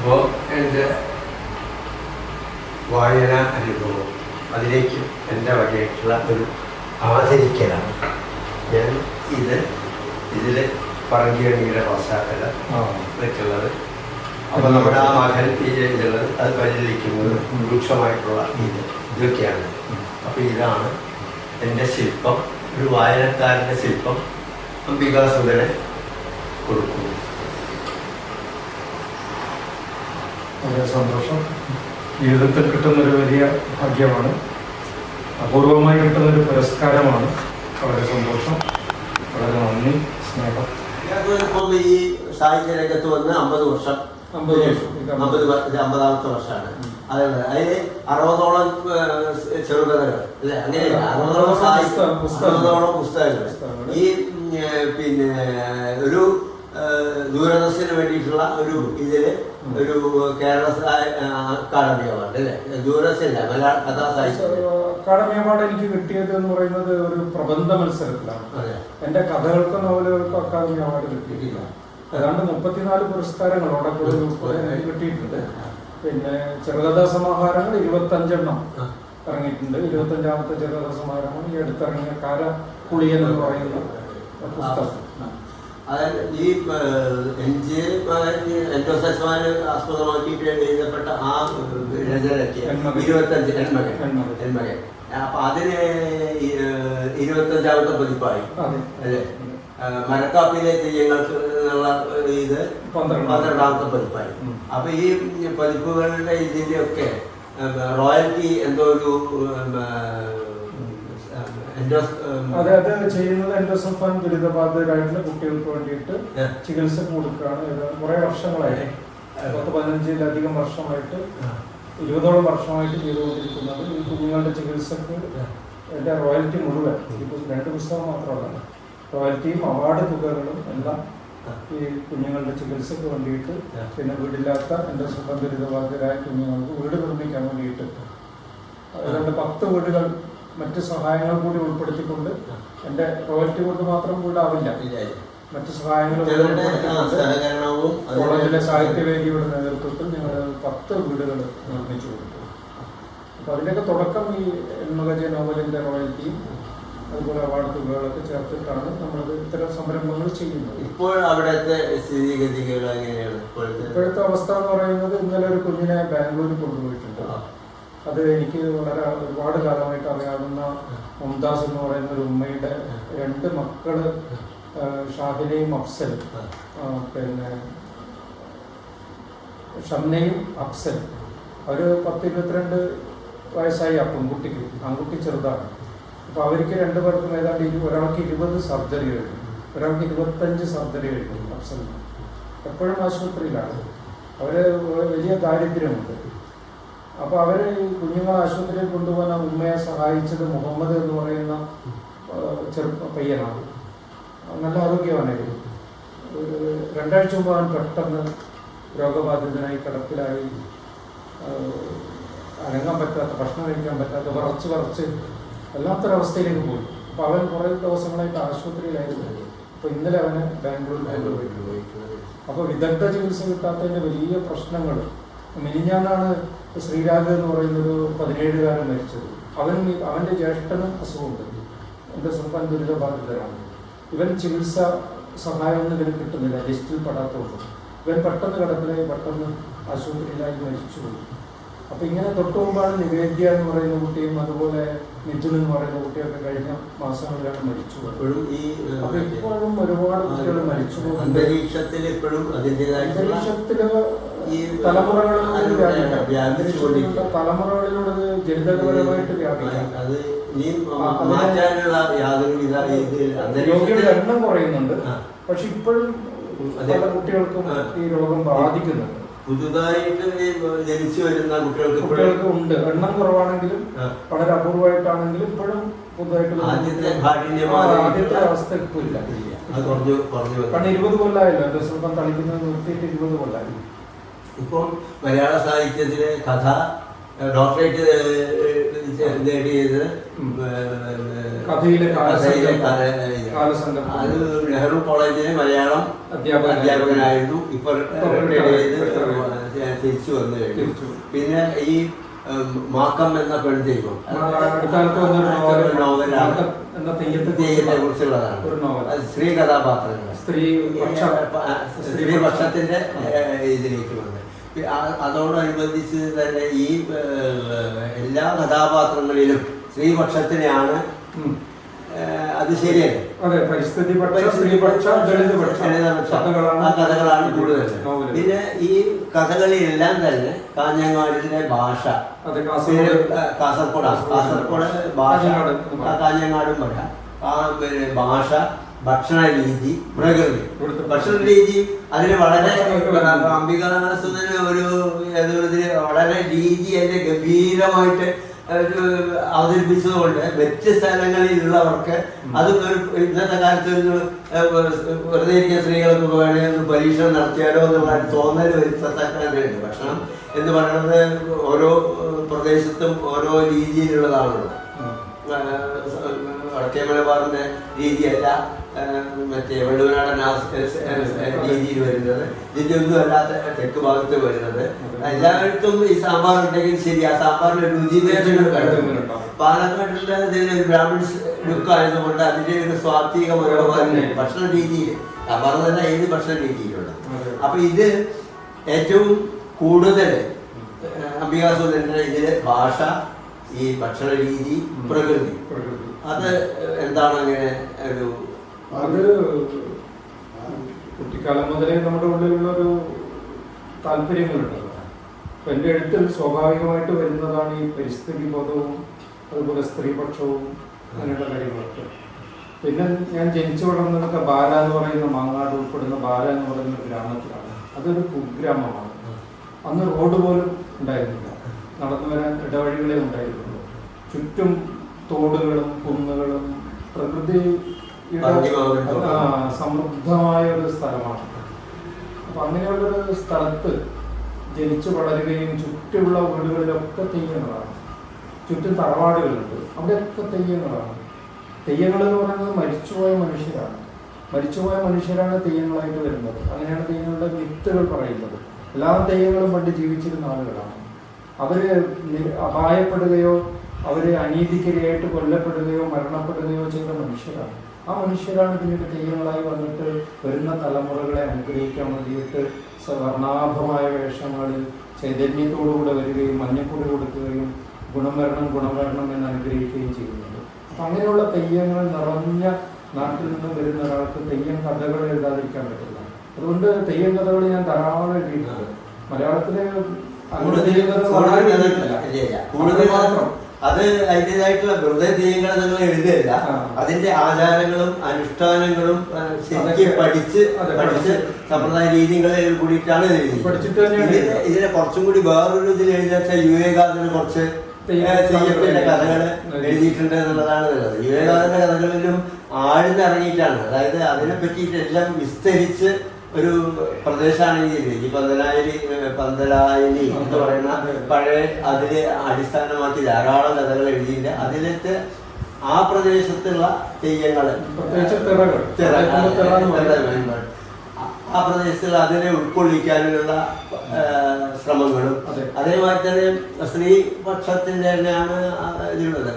അപ്പോൾ എന്റെ വായന അനുഭവം അതിലേക്ക് എന്റെ വകയായിട്ടുള്ള ഒരു ആദരിക്കലാണ് ഞാൻ ഇത് ഇതിൽ പറങ്കിയണിയുടെ പശ്ചാത്തലം വെച്ചുള്ളത്. അപ്പോൾ നമ്മുടെ ആ മകൻ ഈ ഇതുള്ളത് അത് പരിചരിക്കുന്നത് രൂക്ഷമായിട്ടുള്ള ഇത് ഇതൊക്കെയാണ്. അപ്പോൾ ഇതാണ് എന്റെ ശില്പം ഒരു വായനക്കാരന്റെ ശില്പം അംബികാസുതനെ കൊടുക്കുന്നു വളരെ സന്തോഷം. ജീവിതത്തിൽ കിട്ടുന്നൊരു വലിയ ഭാഗ്യമാണ്. അപൂർവമായി കിട്ടുന്നൊരു പുരസ്കാരമാണ്. വളരെ സന്തോഷം. വളരെ നന്ദി സ്നേഹം. ഇപ്പം ഈ സാഹിത്യ രംഗത്ത് വന്ന് അമ്പത് വർഷം. അമ്പത് വർഷം. അമ്പത് അമ്പതാമത്തെ വർഷമാണ്. അതെ അതിൽ അറുപതോളം ചെറുകഥകൾ അല്ലെ? അങ്ങനെ അറുപതോളം സാഹിത്യ. അറുപതോളം പുസ്തകങ്ങൾ. ഈ പിന്നെ ഒരു ദൂരദർശന് വേണ്ടിയിട്ടുള്ള ഒരു ഇതിൽ ഒരു കേരള അക്കാദമി അവാർഡ് അല്ലെ? ദൂരദർശന മലയാള കഥാ സാഹിത്യം. അക്കാദമി അവാർഡ് എനിക്ക് കിട്ടിയത് എന്ന് പറയുന്നത് ഒരു പ്രബന്ധ മത്സരത്തിലാണ്. എന്റെ കഥകൾക്കും നോവലുകൾക്കും അക്കാദമി അവാർഡ് കിട്ടിയിട്ടില്ല. ഏതാണ്ട് മുപ്പത്തിനാല് പുരസ്കാരങ്ങൾ അവിടെ ഉൾപ്പെടെ കിട്ടിയിട്ടുണ്ട്. പിന്നെ ചെറുകഥാ സമാഹാരങ്ങൾ ഇരുപത്തഞ്ചെണ്ണം. ഇറങ്ങിയിട്ടുണ്ട്. ഇരുപത്തഞ്ചാമത്തെ ചെറുകഥാ സമാഹാരമാണ് ഈ അടുത്തിറങ്ങിയ കാര എന്ന് പറയുന്ന പുസ്തകം. അതായത് ഈ എൻ ജി എൻഡോസസ്മാന് ആസ്പദമാക്കിയിട്ട് എഴുതപ്പെട്ട ആ രചനയ്ക്ക്. ഇരുപത്തഞ്ച് എൺമകൻ എൺമകൻ. അപ്പൊ അതിന് ഇരുപത്തഞ്ചാമത്തെ പതിപ്പായി അല്ലേ ആ, മരക്കാപ്പിലെ തെയ്യങ്ങൾക്ക് എന്നുള്ള ഇത് പന്ത്രണ്ടാം. പന്ത്രണ്ടാമത്തെ പതിപ്പായി അപ്പൊ ഈ പതിപ്പുകളുടെ ഇതിന്റെ ഒക്കെ റോയൽറ്റി എന്തോ ഒരു അതെ അത് ചെയ്യുന്നത് എൻഡോസഫാൻ ദുരിതബാധിതരായിട്ടുള്ള കുട്ടികൾക്ക് വേണ്ടിയിട്ട്. ചികിത്സ കൊടുക്കുകയാണ്. കുറെ വർഷങ്ങളായി. പത്ത് പതിനഞ്ചിലധികം വർഷമായിട്ട് ഇരുപതോളം വർഷമായിട്ട് ചെയ്തുകൊണ്ടിരിക്കുന്നത്. ഈ കുഞ്ഞുങ്ങളുടെ ചികിത്സക്ക് എന്റെ റോയൽറ്റി മുഴുവൻ പു- രണ്ട് പുസ്തകം മാത്രമല്ല റോയൽറ്റിയും അവാർഡ് തുകകളും എല്ലാം ഈ കുഞ്ഞുങ്ങളുടെ ചികിത്സക്ക് വേണ്ടിയിട്ട് പിന്നെ വീടില്ലാത്ത എന്റെ സുഖം ദുരിതബാധിതരായ കുഞ്ഞുങ്ങൾക്ക് വീട് നിർമ്മിക്കാൻ വേണ്ടിയിട്ട്. അതുകൊണ്ട് പത്ത് വീടുകൾ മറ്റ് സഹായങ്ങൾ കൂടി ഉൾപ്പെടുത്തിക്കൊണ്ട് എന്റെ റോയൽറ്റി കൊണ്ട് മാത്രം കൂടാവില്ല. മറ്റ് സഹായങ്ങൾ സഹകരണവും കോളേജിലെ സാഹിത്യവേദിയുടെ നേതൃത്വത്തിൽ ഞങ്ങൾ പത്ത് വീടുകൾ നിർമ്മിച്ചു കൊടുത്തു. അപ്പൊ അതിന്റെയൊക്കെ തുടക്കം ഈ എൺമകജ നോവലിന്റെ റോയൽറ്റിയും അതുപോലെ അവാർഡ് തുകകളൊക്കെ ചേർത്തിട്ടാണ് നമ്മൾ ഇത്തരം സംരംഭങ്ങൾ ചെയ്യുന്നത്. ഇപ്പോൾ അവിടുത്തെ സ്ഥിതിഗതികൾ എങ്ങനെയാണ്? ഇപ്പോഴത്തെ അവസ്ഥ എന്ന് പറയുന്നത് ഇന്നലെ ഒരു കുഞ്ഞിനെ ബാംഗ്ലൂരിൽ കൊണ്ടുപോയിട്ടുണ്ട്. അത് എനിക്ക് വളരെ ഒരുപാട് കാലമായിട്ട് അറിയാവുന്ന മുംതാസ് എന്ന് പറയുന്ന ഒരു ഉമ്മയുടെ രണ്ട് മക്കൾ ഷാഹിനയും അഫ്സലും ആ, പിന്നെ ഷംനയും അഫ്സലും. അവർ പത്ത് ഇരുപത്തിരണ്ട് വയസ്സായി ആ പെൺകുട്ടിക്ക് ആൺകുട്ടി ചെറുതാണ്. അപ്പൊ അവർക്ക് രണ്ടുപേർക്കും ഏതാണ്ട് ഇരു ഒരാൾക്ക് ഇരുപത് സർജറി കഴിഞ്ഞു ഒരാൾക്ക് ഇരുപത്തഞ്ച് സർജറി കഴിഞ്ഞു അഫ്സലിന്. എപ്പോഴും ആശുപത്രിയിലാണ്. അവർ വലിയ ദാരിദ്ര്യമുണ്ട്. അപ്പൊ അവർ ഈ കുഞ്ഞുങ്ങളെ ആശുപത്രിയിൽ കൊണ്ടുപോകാൻ ഉമ്മയെ സഹായിച്ചത് മുഹമ്മദ് എന്ന് പറയുന്ന ചെറുപ്പ പയ്യനാണ്. നല്ല ആരോഗ്യവാനായിരുന്നു. രണ്ടാഴ്ച മുമ്പ് അവൻ പെട്ടെന്ന് രോഗബാധിതനായി കിടപ്പിലായി. അനങ്ങാൻ പറ്റാത്ത ഭക്ഷണം കഴിക്കാൻ പറ്റാത്ത വിറച്ച് വിറച്ച് വല്ലാത്തൊരവസ്ഥയിലേക്ക് പോയി. അപ്പൊ അവൻ കുറെ ദിവസങ്ങളായിട്ട് ആശുപത്രിയിലായിരുന്നു. അപ്പൊ ഇന്നലെ അവന് ബാംഗ്ലൂരിൽ ബാംഗ്ലൂർ അപ്പൊ വിദഗ്ധ ചികിത്സ കിട്ടാത്തതിന്റെ വലിയ പ്രശ്നങ്ങൾ മിനിഞ്ഞാന്നാണ് ശ്രീരാഗ് എന്ന് പറയുന്ന ഒരു പതിനേഴുകാരൻ മരിച്ചത്. അവൻ അവന്റെ ജ്യേഷ്ഠനും അസുഖമുണ്ട്. എന്റെ സ്വന്തം ദുരിതബാധിതരാണ് ഇവൻ ചികിത്സ സഹായമൊന്നും ഇവന് കിട്ടുന്നില്ല. ലിസ്റ്റിൽ പെടാത്തതുകൊണ്ട്. ഇവൻ പെട്ടെന്ന് കിടപ്പിലായി പെട്ടെന്ന് ആശുപത്രിയിലായി മരിച്ചുപോയി. അപ്പൊ ഇങ്ങനെ തൊട്ടു മുമ്പാണ് നിവേദ്യ എന്ന് പറയുന്ന കുട്ടിയും അതുപോലെ മിഥുൻ എന്ന് പറയുന്ന കുട്ടിയൊക്കെ കഴിഞ്ഞ മാസങ്ങളിലാണ് മരിച്ചു എപ്പോഴും ഈ അപ്പൊ ഇപ്പോഴും ഒരുപാട് കുട്ടികൾ മരിച്ചു അന്തരീക്ഷത്തിൽ ഇപ്പോഴും അന്തരീക്ഷത്തിൽ ഈ തലമുറകളിലൂടെ. തലമുറകളിലൂടെ ജനിതകപരമായിട്ട് വ്യാപിക്കാം. അത് മാറ്റാനുള്ള യാതൊരു രോഗികളുടെ എണ്ണം കുറയുന്നുണ്ട്. പക്ഷെ ഇപ്പോഴും. പല കുട്ടികൾക്കും ഈ രോഗം ബാധിക്കുന്നുണ്ട്. പുതുതായിട്ട് ജനിച്ചു വരുന്ന കുട്ടികൾക്ക് കുട്ടികൾക്ക് ഉണ്ട്. എണ്ണം കുറവാണെങ്കിലും വളരെ അപൂർവമായിട്ടാണെങ്കിലും ഇപ്പോഴും പുതുതായിട്ട് ആദ്യത്തെ ആദ്യത്തെ അവസ്ഥ ഇപ്പൊ ഇല്ല. അത് കുറഞ്ഞു കുറഞ്ഞു. കാരണം ഇരുപത് കൊല്ലമായല്ലോ എന്റെ സ്വന്തം കളിക്കുന്നത് നിർത്തിയിട്ട് ഇരുപത് കൊല്ലമായി ഇപ്പം മലയാള സാഹിത്യത്തിലെ കഥ ഡോക്ടറേറ്റ് നേടിയത് കഥയിലെ. അത് നെഹ്റു കോളേജിലെ മലയാളം അധ്യാപകനായിരുന്നു. ഇപ്പോൾ ഇപ്പൊ തിരിച്ചു വന്നു കഴിഞ്ഞു. പിന്നെ ഈ മാക്കം എന്ന പെൺദൈവം. നോവലാണ്. തെയ്യത്തെ കുറിച്ചുള്ളതാണ്. അത് സ്ത്രീ കഥാപാത്രങ്ങൾ സ്ത്രീ സ്ത്രീപക്ഷത്തിന്റെ ഇതിലേക്ക് വന്നത് അതോടനുബന്ധിച്ച് തന്നെ ഈ എല്ലാ കഥാപാത്രങ്ങളിലും സ്ത്രീപക്ഷത്തിനെയാണ് അത് ശരിയല്ലേ? അതെ പരിസ്ഥിതി സ്ത്രീപക്ഷ കഥകളാണ്. കഥകളാണ് കൂടുതൽ പിന്നെ ഈ കഥകളിലെല്ലാം തന്നെ കാഞ്ഞങ്ങാടിന്റെ ഭാഷ. കാസർഗോഡ്. കാസർഗോഡ്. ഭാഷ. കാഞ്ഞങ്ങാടും. പറയാം ആ പിന്നെ ഭാഷ ഭക്ഷണ രീതി പ്രകൃതി ഭക്ഷണ രീതി അതിന് വളരെ അംബികാസുദന് ഒരു ഏതൊരു വളരെ രീതി അതിന്റെ ഗംഭീരമായിട്ട് അവതരിപ്പിച്ചതുകൊണ്ട് വ്യത്യസ്ത സ്ഥലങ്ങളിലുള്ളവർക്ക് അത് ഒരു ഇന്നത്തെ കാലത്ത് വെറുതെ ഇരിക്കുന്ന സ്ത്രീകൾക്ക് വേണേ ഒന്ന് പരീക്ഷണം നടത്തിയാലോ എന്നുള്ള തോന്നൽ വരുത്തത്തക്കുണ്ട് ഭക്ഷണം എന്ന് പറയുന്നത് ഓരോ പ്രദേശത്തും ഓരോ രീതിയിലുള്ളതാണല്ലോ. വടക്കേ മലബാറിന്റെ രീതിയല്ല. മറ്റേ വെള്ളുവനാടൻ രീതിയിൽ വരുന്നത്. ഇതിന്റെ ഒന്നും അല്ലാത്ത തെക്ക് ഭാഗത്ത് വരുന്നത്. എല്ലായിടത്തും ഈ സാമ്പാർ ഉണ്ടെങ്കിൽ ശരി. ആ സാമ്പാറിന് രുചി പാലക്കാട്ടിലെ ഒരു ലുക്ക് ആയതുകൊണ്ട് അതിന്റെ ഒരു സ്വാത്വിക മനോഭാവം ഭക്ഷണ രീതിയിൽ സാമ്പാർ തന്നെ ഏത് ഭക്ഷണ രീതിയിലുണ്ട്. അപ്പൊ ഇത് ഏറ്റവും കൂടുതൽ അംബികാസുന്ദരന്റെ ഇതിലെ ഭാഷ ഈ ഭക്ഷണ രീതി പ്രകൃതി. അത് എന്താണ് അങ്ങനെ ഒരു അത് കുട്ടിക്കാലം മുതലേ നമ്മുടെ ഉള്ളിലുള്ള ഒരു താല്പര്യങ്ങളുണ്ടല്ലോ അപ്പൊ എന്റെ എഴുത്തിൽ സ്വാഭാവികമായിട്ട് വരുന്നതാണ് ഈ പരിസ്ഥിതി ബോധവും അതുപോലെ സ്ത്രീപക്ഷവും അങ്ങനെയുള്ള കാര്യങ്ങളൊക്കെ. പിന്നെ ഞാൻ ജനിച്ചു വളർന്നതൊക്കെ ബാല എന്ന് പറയുന്ന മാങ്ങാട് ഉൾപ്പെടുന്ന ബാല എന്ന് പറയുന്ന ഗ്രാമത്തിലാണ്. അതൊരു കുഗ്രാമമാണ്. അന്ന് റോഡ് പോലും ഉണ്ടായിരുന്നില്ല. നടന്നു വരാൻ ഇടവഴികളെ ഉണ്ടായിരുന്നുള്ളൂ. ചുറ്റും തോടുകളും കുന്നുകളും പ്രകൃതി സമൃദ്ധമായ ഒരു സ്ഥലമാണ്. അപ്പൊ അങ്ങനെയുള്ളൊരു സ്ഥലത്ത് ജനിച്ചു വളരുകയും ചുറ്റുമുള്ള വീടുകളിലൊക്കെ തെയ്യങ്ങളാണ്. ചുറ്റും തറവാടുകളുണ്ട്. അവിടെയൊക്കെ തെയ്യങ്ങളാണ്. തെയ്യങ്ങൾ എന്ന് പറയുന്നത് മരിച്ചുപോയ മനുഷ്യരാണ്. മരിച്ചുപോയ മനുഷ്യരാണ് തെയ്യങ്ങളായിട്ട് വരുന്നത്. അങ്ങനെയാണ് തെയ്യങ്ങളുടെ വിത്തുകൾ പറയുന്നത്. എല്ലാ തെയ്യങ്ങളും പണ്ട് ജീവിച്ചിരുന്ന ആളുകളാണ്. അവർ അപായപ്പെടുകയോ അവർ അനീതിക്കിരയായിട്ട് കൊല്ലപ്പെടുകയോ മരണപ്പെടുകയോ ചെയ്ത മനുഷ്യരാണ്. ആ മനുഷ്യരാണ് പിന്നീട് തെയ്യങ്ങളായി വന്നിട്ട് വരുന്ന തലമുറകളെ അനുഗ്രഹിക്കാൻ വേണ്ടിയിട്ട് വർണാഭമായ വേഷങ്ങളിൽ ചൈതന്യത്തോടുകൂടെ വരികയും മഞ്ഞപ്പൊടി കൊടുക്കുകയും ഗുണമരണം ഗുണമരണം എന്ന് അനുഗ്രഹിക്കുകയും ചെയ്യുന്നുണ്ട്. അപ്പം അങ്ങനെയുള്ള തെയ്യങ്ങൾ നിറഞ്ഞ നാട്ടിൽ നിന്ന് വരുന്ന ഒരാൾക്ക് തെയ്യം കഥകൾ എഴുതാതിരിക്കാൻ പറ്റില്ല. അതുകൊണ്ട് തെയ്യം കഥകൾ ഞാൻ ധാരാളം എഴുതിയിട്ടുണ്ട്. മലയാളത്തിലെ കൂടുതൽ അത് അതിന്റെതായിട്ടുള്ള വെറുതെ തെയ്യങ്ങൾ നിങ്ങൾ എഴുതുകയല്ല. അതിന്റെ ആചാരങ്ങളും അനുഷ്ഠാനങ്ങളും ശരിക്കും പഠിച്ച് പഠിച്ച് സമ്പ്രദായ രീതികളിൽ കൂടിയിട്ടാണ് എഴുതിയത്. ഇതിനെ കുറച്ചും കൂടി വേറൊരു ഇതിൽ എഴുതിയാൽ വിവേകാനന്ദന് കുറച്ച് തെയ്യത്തിന്റെ കഥകൾ എഴുതി. എഴുതിയിട്ടുണ്ട് എന്നുള്ളതാണ് ഉള്ളത്. വിവേകാനന്ദന്റെ കഥകളിലും ആഴ്ന്നിറങ്ങിയിട്ടാണ് അതായത് അതിനെ പറ്റിയിട്ടെല്ലാം വിസ്തരിച്ച് ഒരു പ്രദേശമാണ് ഈ പന്തലായനി ഏ, എന്ന് പറയുന്ന പഴയ അതിൽ അടിസ്ഥാനമാക്കി ധാരാളം കഥകൾ എഴുതിയിട്ടുണ്ട്. അതിലത്തെ ആ പ്രദേശത്തുള്ള. തിറ, ആ, പ്രദേശത്തിൽ അതിനെ ഉൾക്കൊള്ളിക്കാനുള്ള ശ്രമങ്ങളും. അതെ. അതേമാതിരി തന്നെ സ്ത്രീപക്ഷത്തിന്റെ തന്നെയാണ് ഇതിലുള്ളത്.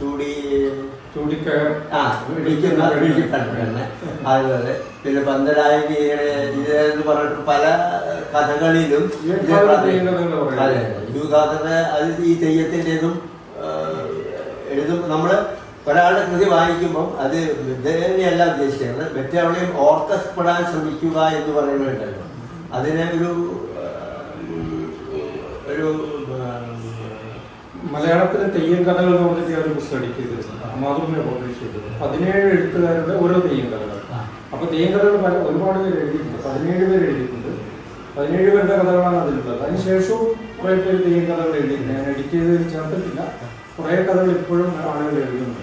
ചൂടി ഇടിക്കപ്പെട്ടിട്ടുണ്ട് അതുപോലെ പിന്നെ പന്തലായ പറഞ്ഞിട്ട് പല കഥകളിലും. അതെ, അതെ. ഈ തെയ്യത്തിന്റെതും എഴുതും. നമ്മൾ ഒരാളുടെ കൃതി വായിക്കുമ്പം അത് തന്നെയല്ല ഉദ്ദേശിക്കുന്നത്. മറ്റേ അവളെയും ഓർക്കപ്പെടാൻ ശ്രമിക്കുക എന്ന് പറയുന്നുണ്ടല്ലോ. അതിനെ ഒരു ഒരു മലയാളത്തിലെ തെയ്യം കഥകൾ എന്ന് പറഞ്ഞിട്ട് ഒരു പുസ്തകം എഡിറ്റ് ചെയ്തിരുന്നു മാതൃഭൂമി പബ്ലിഷ് ചെയ്തത് പതിനേഴ് എഴുത്തുകാരുടെ ഓരോ തെയ്യം കഥകൾ അപ്പൊ തെയ്യം കഥകൾ പല ഒരുപാട് പേര് എഴുതിയിട്ടുണ്ട്. പതിനേഴ് പേര് എഴുതിയിട്ടുണ്ട്. പതിനേഴ് പേരുടെ കഥകളാണ് അതിലുള്ളത്. അതിനുശേഷവും കുറെ പേര് തെയ്യം കഥകൾ എഴുതിയിട്ടുണ്ട്. ഞാൻ എഡിറ്റ് ചെയ്തതിൽ ചേർത്തിട്ടില്ല. കുറെ കഥകൾ ഇപ്പോഴും ആളുകൾ എഴുതുന്നുണ്ട്.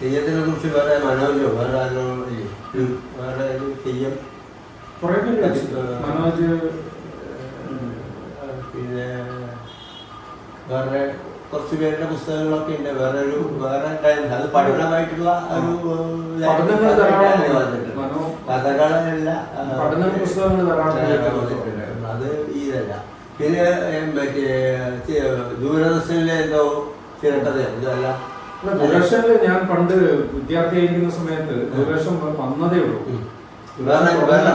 തെയ്യത്തിനെ കുറിച്ച് വേറെ മനോജോ വേറെ ആരോ വേറെ ഒരു തെയ്യം? കുറെ പേര് മനോജ് പിന്നെ വേറെ കുറച്ച് പേരുടെ പുസ്തകങ്ങളൊക്കെ ഉണ്ട്. വേറെ ഒരു വേറെ അത് പഠനമായിട്ടുള്ള ഒരു കഥകളല്ല അത് ഇതല്ല. പിന്നെ മറ്റേ ദൂരദർശനിലെ എന്തോ ചിരട്ടതയോ? ഇതല്ല. അല്ല, ദൂരദർശനിൽ ഞാൻ പണ്ട് വിദ്യാർത്ഥിയായിരിക്കുന്ന സമയത്ത് ദൂരദർശൻ വന്നതേ ഉള്ളൂ. വേറെ വേറെ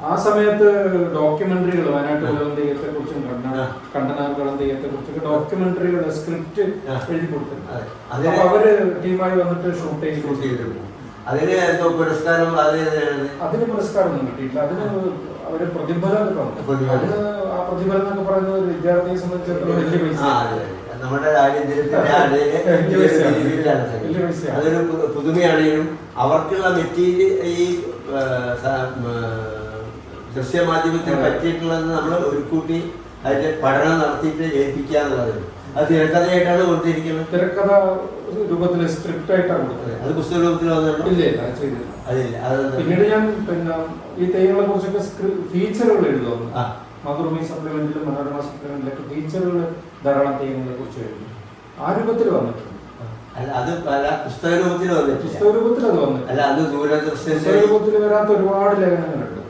ആ. സമയത്ത് ഡോക്യുമെന്ററികൾ വയനാട്ട് തെയ്യത്തെ കുറിച്ചും കണ്ടനാർ കണ്ടനാർ തെയ്യത്തെ കുറിച്ചൊക്കെ ഡോക്യുമെന്ററികളുടെ സ്ക്രിപ്റ്റ്. എഴുതി കൊടുത്തിട്ടുണ്ട് അപ്പൊ അതിന് അവർ ടീമായി വന്നിട്ട് ഷൂട്ട് ചെയ്ത് അതിന് എന്തോ പുരസ്കാരം അത് അതിന് പുരസ്കാരം ഒന്നും കിട്ടിയിട്ടില്ല അതിന് അവർ പ്രതിഫലം. അതിന് ആ പ്രതിഫലം എന്നൊക്കെ പറയുന്നത് ഒരു വിദ്യാർത്ഥിയെ സംബന്ധിച്ചിടത്തോളം വലിയ പൈസ. നമ്മുടെ. അതൊരു പുതുമയാണെങ്കിലും അവർക്കുള്ള മെറ്റീരിയൽ ഈ ദൃശ്യമാധ്യമത്തിന്. പറ്റിയിട്ടുള്ളത് നമ്മൾ ഒരു കൂട്ടി അതിന്റെ പഠനം നടത്തിയിട്ട് ഏൽപ്പിക്കുക എന്നുള്ളത്. അത് തിരക്കഥയായിട്ടാണ് കൊടുത്തിരിക്കുന്നത്. തിരക്കഥ രൂപത്തിൽ സ്ക്രിപ്റ്റ് ആയിട്ടാണ് കൊടുത്തത്. അത് പുസ്തക രൂപത്തിൽ വന്നിട്ടുണ്ട്? ഇല്ല ഇല്ല ചെയ്തില്ല അതില്ല അത് പിന്നീട് ഞാൻ പിന്നെ ഈ തെയ്യങ്ങളെ കുറിച്ചൊക്കെ ഫീച്ചറുകൾ എഴുതുന്നു. ആ. മാതൃഭൂമി സപ്ലിമെന്റിലും മനോരമ സപ്ലിമെന്റിലൊക്കെ ഫീച്ചറുകൾ ധാരാളം തെയ്യങ്ങളെ കുറിച്ച് എഴുതുന്നു. ആ രൂപത്തിൽ വന്നിട്ടുണ്ട്. അല്ല അത് പല പുസ്തക രൂപത്തിൽ വന്നിട്ടില്ല. പുസ്തക രൂപത്തിൽ അത് വന്നു അല്ല അത് ദൂരദർശന രൂപത്തിൽ വരാത്ത ഒരുപാട് ലേഖനങ്ങളുണ്ട്.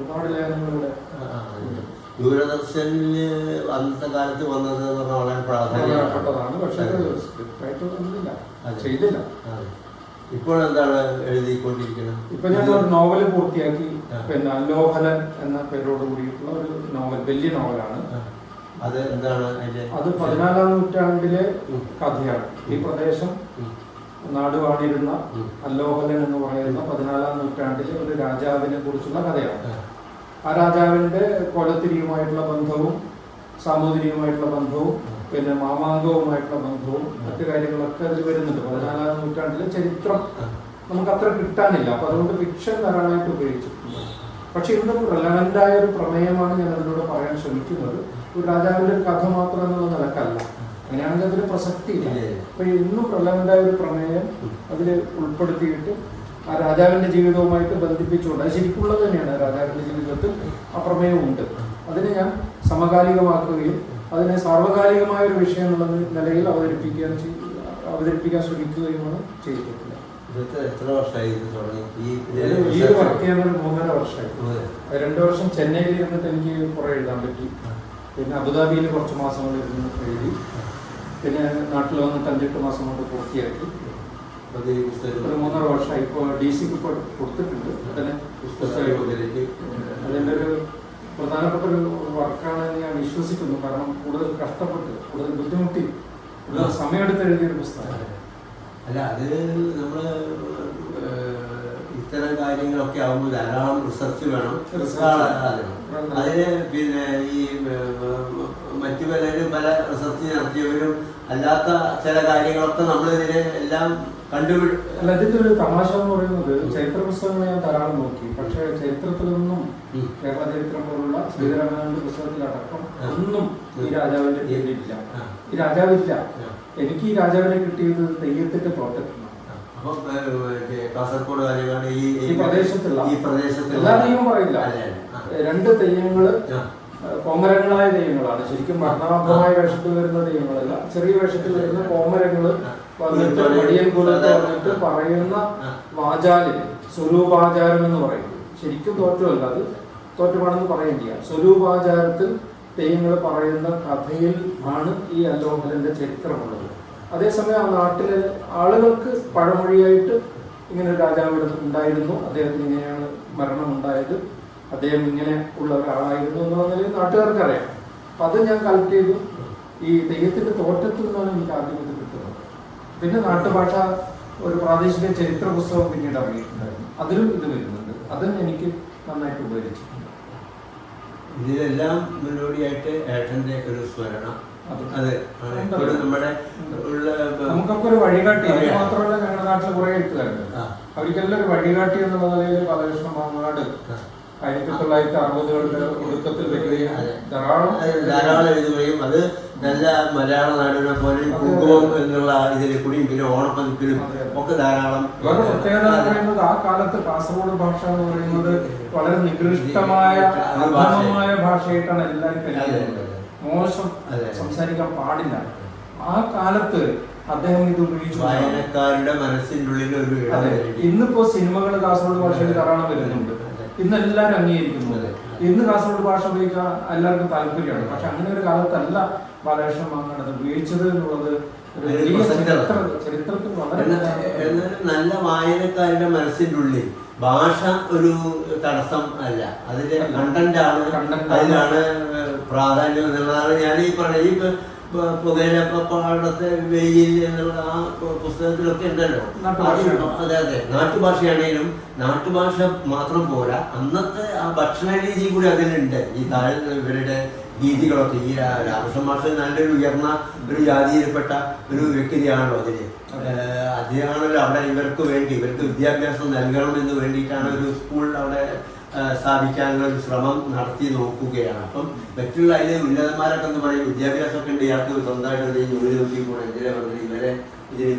ഒരുപാട്. ദൂരദർശനിൽ അന്നത്തെ കാലത്ത് വന്നത് വളരെ പ്രാധാന്യപ്പെട്ടതാണ് പ്രധാനപ്പെട്ടതാണ്. പക്ഷേ സ്ക്രിപ്റ്റ് ആയിട്ട് ഒന്നുമില്ല. ചെയ്തില്ല. ഇപ്പോൾ ഇപ്പോഴെന്താണ് എഴുതിക്കൊണ്ടിരിക്കുന്നത്? ഇപ്പൊ ഞാൻ ഒരു നോവൽ പൂർത്തിയാക്കി. പിന്നെ ലോഹലൻ എന്ന പേരോട് കൂടിയിട്ടുള്ള ഒരു നോവൽ വലിയ നോവലാണ്. അത് എന്താണ് അത് പതിനാലാം നൂറ്റാണ്ടിലെ കഥയാണ്. ഈ പ്രദേശം നാടുവാടിയിരുന്ന നാടുവാണിരുന്ന. അല്ലോഹലൻ എന്ന് പറയുന്ന പതിനാലാം നൂറ്റാണ്ടിലെ ഒരു രാജാവിനെ കുറിച്ചുള്ള കഥയാണ്. ആ. രാജാവിന്റെ കൊലത്തിരിയുമായിട്ടുള്ള ബന്ധവും സാമൂതിരിയുമായിട്ടുള്ള ബന്ധവും പിന്നെ മാമാങ്കവുമായിട്ടുള്ള ബന്ധവും മറ്റു കാര്യങ്ങളൊക്കെ അതിൽ വരുന്നുണ്ട് പതിനാലാം നൂറ്റാണ്ടിലെ ചരിത്രം. നമുക്ക് അത്ര കിട്ടാനില്ല അപ്പൊ അതുകൊണ്ട് ഫിക്ഷൻ ധാരാളമായിട്ട് ഉപയോഗിച്ചിട്ടുണ്ട് പക്ഷെ ഇന്നും റെലവന്റ് ആയ ഒരു പ്രമേയമാണ് ഞാൻ അതിലൂടെ പറയാൻ ശ്രമിക്കുന്നത് ഒരു രാജാവിന്റെ ഒരു കഥ മാത്രം എന്നുള്ള നിലക്കല്ല അങ്ങനെയാണെങ്കിൽ അതിന് പ്രസക്തി ഇല്ല. അപ്പൊ ഇന്നും റെലവന്റ് ആയ ഒരു പ്രമേയം. അതിൽ ഉൾപ്പെടുത്തിയിട്ട് ആ രാജാവിന്റെ ജീവിതവുമായിട്ട് ബന്ധിപ്പിച്ചുകൊണ്ട് അത് ശരിക്കുള്ളത് തന്നെയാണ് രാജാവിന്റെ ജീവിതത്തിൽ അപ്രമേയമുണ്ട് ഉണ്ട് അതിനെ ഞാൻ സമകാലികമാക്കുകയും അതിനെ സാർവകാലികമായ ഒരു വിഷയം എന്നുള്ള നിലയിൽ അവതരിപ്പിക്കാൻ അവതരിപ്പിക്കാൻ ശ്രമിക്കുകയുമാണ് ചെയ്തിട്ടുള്ളത്. എത്ര വർഷമായി ഈ ഈ ഒരു വർക്ക് ചെയ്യാൻ ഒരു മൂന്നര വർഷമായി. രണ്ടു വർഷം ചെന്നൈയിൽ ഇരുന്നിട്ട് എനിക്ക് കുറെ എഴുതാൻ പറ്റി. പിന്നെ അബുദാബിയിൽ കുറച്ച് മാസങ്ങൾ ഇരുന്ന് എഴുതി. പിന്നെ നാട്ടിൽ വന്നിട്ട് അഞ്ചെട്ട് മാസം കൊണ്ട് പൂർത്തിയാക്കി. അത് ഈ പുസ്തകം മൂന്നര വർഷമായി ഇപ്പോൾ ഡി സിക്ക് കൊടുത്തിട്ടുണ്ട്. അതിന് പുസ്തകത്തിലേക്ക്. അതിന്റെ ഒരു പ്രധാനപ്പെട്ട ഒരു വർക്കാണ് ഞാൻ വിശ്വസിക്കുന്നു. കാരണം കൂടുതൽ കഷ്ടപ്പെട്ട് കൂടുതൽ ബുദ്ധിമുട്ടി കൂടുതൽ സമയമെടുത്ത് എഴുതിയൊരു പുസ്തകം. അല്ല അത് നമ്മൾ ഇത്തരം കാര്യങ്ങളൊക്കെ ആകുമ്പോൾ ധാരാളം റിസർച്ച് വേണം. അതിന് പിന്നെ ഈ മറ്റു പലരും പല റിസർച്ച് നടത്തിയവരും അല്ലാത്ത ചില കാര്യങ്ങളൊക്കെ നമ്മൾ ഇതിനെ എല്ലാം കണ്ടുപിടി ഒരു തമാശ എന്ന് പറയുന്നത് ചരിത്ര പുസ്തകങ്ങൾ ഞാൻ ധാരാളം നോക്കി പക്ഷേ ചരിത്രത്തിലൊന്നും നിന്നും കേരള ചരിത്രം പോലുള്ള ശ്രീധരനാഥന്റെ പുസ്തകത്തിലടക്കം. ഒന്നും ഈ രാജാവിന്റെ പേരില്ല. ഈ രാജാവില്ല. എനിക്ക് ഈ രാജാവിനെ കിട്ടിയത് തെയ്യത്തിന്റെ അപ്പം ഏഹ്, കാസർഗോഡ് കാര്യമാണ് ഈ പ്രദേശത്തുള്ള ഈ പ്രദേശത്തുള്ള എല്ലാ തെയ്യവും പറയില്ല. രണ്ട് തെയ്യങ്ങൾ. കോമരങ്ങളായ ദൈവങ്ങളാണ്. ശരിക്കും വർണാഭമായ വേഷത്തിൽ വരുന്ന ദൈവങ്ങളല്ല. ചെറിയ വേഷത്തിൽ വരുന്ന കോമരങ്ങൾ വന്നിട്ട് മടിയൻ കുലത്ത് വന്നിട്ട് പറയുന്ന വാചാലി വാചാലിന് സ്വരൂപാചാരം എന്ന് പറയും ശരിക്കും തോറ്റമല്ല അത് തോറ്റമാണെന്ന് പറയുകയും ചെയ്യാം സ്വരൂപാചാരത്തിൽ തെയ്യങ്ങൾ പറയുന്ന കഥയിൽ ആണ് ഈ അലോഹലന്റെ ചരിത്രമുള്ളത്. അതേസമയം ആ നാട്ടിലെ ആളുകൾക്ക് പഴമൊഴിയായിട്ട് ഇങ്ങനെ ഒരു രാജാവ് ഉണ്ടായിരുന്നു. അദ്ദേഹത്തിന് ഇങ്ങനെയാണ് മരണമുണ്ടായത്. അദ്ദേഹം ഇങ്ങനെ ഉള്ള ഒരാളായിരുന്നു എന്ന് പറഞ്ഞാൽ നാട്ടുകാർക്ക് അറിയാം അപ്പൊ അത് ഞാൻ കളക്ട് ചെയ്തു. ഈ തെയ്യത്തിന്റെ തോറ്റത്തിൽ നിന്നാണ് എനിക്ക് ആദ്യം ഇത് കിട്ടുന്നത്. പിന്നെ നാട്ടുഭാഷ ഒരു പ്രാദേശിക ചരിത്ര പുസ്തകം പിന്നീട് ഇറങ്ങിയിട്ടുണ്ടായിരുന്നു. അതിലും ഇത് വരുന്നുണ്ട്. അതും എനിക്ക് നന്നായിട്ട് ഉപകരിച്ചിട്ടുണ്ട്. ഇതിലെല്ലാം മുന്നോടിയായിട്ട് ഏട്ടന്റെ ഒരു സ്മരണം. അത് അത് ഇപ്പോഴും നമ്മുടെ ഉള്ള നമുക്കൊക്കെ ഒരു വഴികാട്ടി. അത്. മാത്രമല്ല ഞങ്ങളുടെ നാട്ടിൽ കുറെ എഴുത്തുകാരുണ്ട്. അവർക്കെല്ലാം ഒരു വഴികാട്ടി എന്നുള്ള നിലയിൽ ബാലകൃഷ്ണ മാങ്ങാട്. ആയിരത്തി തൊള്ളായിരത്തി അറുപതുകളുടെ ഒടുക്കത്തിൽ വരികയും. ധാരാളം ധാരാളം എഴുതുകയും അത് നല്ല മലയാള നാടിനെ പോലെ കുങ്കുമം എന്നുള്ള ഇതിൽ കൂടിയും പിന്നെ ഓണപ്പതിപ്പിലും. ഒക്കെ ധാരാളം വളരെ പ്രത്യേകത എന്ന് പറയുന്നത് ആ കാലത്ത് കാസർഗോഡ് ഭാഷ എന്ന് പറയുന്നത് വളരെ നികൃഷ്ടമായ. അധമമായ ഭാഷയായിട്ടാണ് എല്ലാവരും. മോശം. സംസാരിക്കാൻ പാടില്ല ആ കാലത്ത് അദ്ദേഹം ഇത് ഉപയോഗിച്ചു വായനക്കാരുടെ മനസ്സിന്റെ ഉള്ളിൽ ഒരു ഇടം ഇന്നിപ്പോ സിനിമകൾ കാസർഗോഡ് ഭാഷയിൽ ധാരാളം വരുന്നുണ്ട് ഇന്ന് എല്ലാവരും അംഗീകരിക്കുന്നു അതെ. ഇന്ന് കാസർഗോഡ് ഭാഷ ഉപയോഗിക്കാൻ എല്ലാവർക്കും താല്പര്യമാണ്. പക്ഷെ അങ്ങനെ ഒരു കാലത്തല്ല ബാലകൃഷ്ണൻ മാങ്ങാട് ഉപയോഗിച്ചത് എന്നുള്ളത്. ചരിത്രത്തിൽ വളരെ നല്ല വായനക്കാരുടെ മനസ്സിന്റെ ഉള്ളിൽ ഭാഷ ഒരു തടസ്സം അല്ല. അതിന്റെ. കണ്ടന്റ് ആണ്. അതിലാണ് പ്രാധാന്യം എന്നുള്ളതാണ് ഞാൻ ഈ പറഞ്ഞ ഈ പ- പ- പുകയില പാടത്തെ വെയിൽ എന്നുള്ള ആ പുസ്തകത്തിലൊക്കെ ഉണ്ടല്ലോ. അതെ അതെ. നാട്ടുഭാഷയാണെങ്കിലും നാട്ടുഭാഷ മാത്രം പോരാ. അന്നത്തെ ആ ഭക്ഷണ രീതി കൂടി അതിലുണ്ട്. ഈ താഴെ ഇവരുടെ രീതികളൊക്കെ. ഈ രാമകൃഷ്ണ മാഷ് നല്ലൊരു ഉയർന്ന ഒരു ജാതിയിൽപ്പെട്ട ഒരു വ്യക്തിയാണല്ലോ അതിന് അതിനാണല്ലോ അവിടെ ഇവർക്ക് വേണ്ടി ഇവർക്ക് വിദ്യാഭ്യാസം നൽകണം എന്ന് വേണ്ടിയിട്ടാണ് ഒരു സ്കൂളിൽ അവിടെ സ്ഥാപിക്കാനുള്ള ഒരു ശ്രമം നടത്തി നോക്കുകയാണ്. അപ്പം മറ്റുള്ള അതിലെ ഉന്നതന്മാരൊക്കെ എന്ന് പറയും വിദ്യാഭ്യാസമൊക്കെ ഉണ്ട്. ഇയാൾക്ക് സ്വന്തമായിട്ട് നോക്കി പോകണം എന്തിനാ പറഞ്ഞത് ഇവരെ ഇതിൽ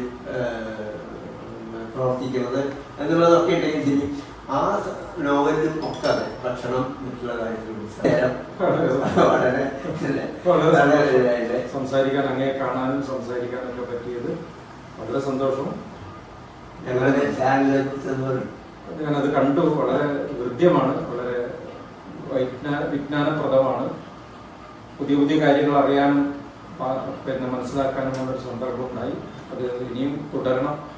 പ്രവർത്തിക്കുന്നത് എന്നുള്ളതൊക്കെ ഉണ്ടെങ്കിൽ ശരി ആ നോവലിലും ഒക്കെ അതെ. ഭക്ഷണം മറ്റുള്ള കാര്യത്തിലും നേരം വളരെ അല്ലേ? വളരെ വളരെ സന്തോഷം. ഇതായിട്ട്. സംസാരിക്കാൻ അങ്ങേ കാണാനും സംസാരിക്കാനൊക്കെ പറ്റിയത്. വളരെ സന്തോഷം. ഞങ്ങളുടെ ചാനലിൽ ഞാനത് കണ്ടു. വളരെ ഹൃദ്യമാണ്. വളരെ വൈജ്ഞാ വിജ്ഞാനപ്രദമാണ്. പുതിയ പുതിയ കാര്യങ്ങൾ അറിയാനും പിന്നെ മനസ്സിലാക്കാനുമുള്ള ഒരു സന്ദർഭം ഉണ്ടായി. അത് ഇനിയും തുടരണം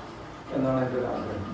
എന്നാണ് എന്റെ ഒരു ആഗ്രഹം.